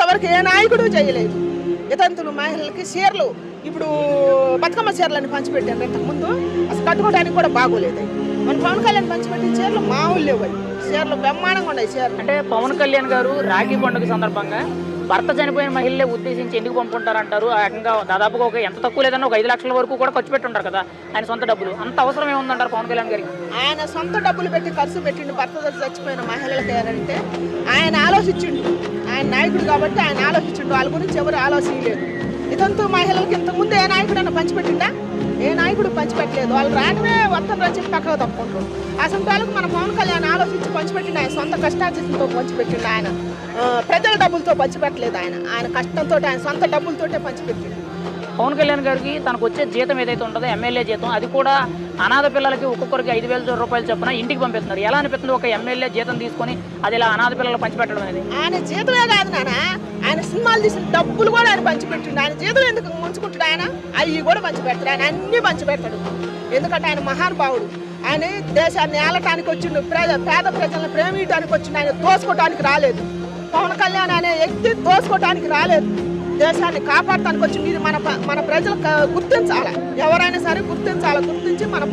ఇంతవరకు ఏ నాయకుడు చేయలేదు. వితంతులు మహిళలకి చీరలు ఇప్పుడు బతుకమ్మ చీరలని పంచిపెట్టారు ఇంతకుముందు. అసలు కట్టుకోవడానికి కూడా బాగోలేదు. మన పవన్ కళ్యాణ్ పంచిపెట్టిన చీరలు మామూలు లేవు. చీరలు బ్రహ్మాండంగా ఉన్నాయి చీరలు. అంటే పవన్ కళ్యాణ్ గారు రాఖీ పండుగ సందర్భంగా భర్త చనిపోయిన మహిళలే ఉద్దేశించి ఎందుకు పంపుకుంటారంటారు? ఆ రకంగా దాదాపుగా ఒక ఎంత తక్కువ లేదన్నా ఒక ఐదు లక్షల వరకు కూడా ఖర్చు పెట్టి ఉంటారు కదా ఆయన సొంత డబ్బులు. అంత అవసరం ఏముందంటారు పవన్ కళ్యాణ్ గారికి? ఆయన సొంత డబ్బులు పెట్టి ఖర్చు పెట్టిండు భర్త చచ్చిపోయిన మహిళలకి ఏంటంటే ఆయన ఆలోచించిండు. ఆయన నాయకుడు కాబట్టి ఆయన ఆలోచించండు. వాళ్ళ గురించి ఎవరు ఆలోచించలేదు. ఇదంతా మహిళలకు ఇంతకుముందు ఏ నాయకుడు పంచిపెట్టలేదు. వాళ్ళు రావడమే వస్తారు అని చెప్పి పక్కకు తప్పుకుంటారు అసలు వాళ్ళకి మన పవన్ కళ్యాణ్ ఆలోచించి పంచిపెట్టిండు ఆయన. సొంత కష్టార్జితంతో పంచిపెట్టిండు ఆయన. ప్రజల డబ్బులతో పంచిపెట్టలేదు ఆయన. ఆయన కష్టంతో ఆయన సొంత డబ్బులతోటే పంచిపెట్టిండు. పవన్ కళ్యాణ్ గారికి తనకు వచ్చే జీతం ఏదైతే ఉంటుందో ఎమ్మెల్యే జీతం అది కూడా అనాథ పిల్లలకి ఒక్కొక్కరికి ఐదు వేల రూపాయలు చొప్పున ఇంటికి పంపిస్తున్నారు. ఎలా అనిపిస్తుంది ఒక ఎమ్మెల్యే జీతం తీసుకొని అది ఇలా అనాథ పిల్లలు పంచిపెట్టడం అనేది? ఆయన జీతమే కాదు నాన్న. ఆయన సినిమాలు తీసిన డబ్బులు కూడా ఆయన పంచిపెట్టిండు. ఆయన జీతం ఎందుకు ముంచుకుంటాడు ఆయన? అవి కూడా పంచిపెడతాడు. ఆయన అన్ని పంచిపెడతాడు. ఎందుకంటే ఆయన మహానుభావుడు. ఆయన దేశాన్ని ఏలటానికి వచ్చిండు. పేద పేద ప్రజలను ప్రేమించడానికి వచ్చిండు. ఆయన దోసుకోవడానికి రాలేదు. పవన్ కళ్యాణ్ అనే వ్యక్తి దోసుకోవడానికి రాలేదు. దేశాన్ని కాపాడటానికి వచ్చింది ఇది మన మన ప్రజలు గుర్తించాలి? ఎవరైనా సరే గుర్తించాలి? గుర్తించి మన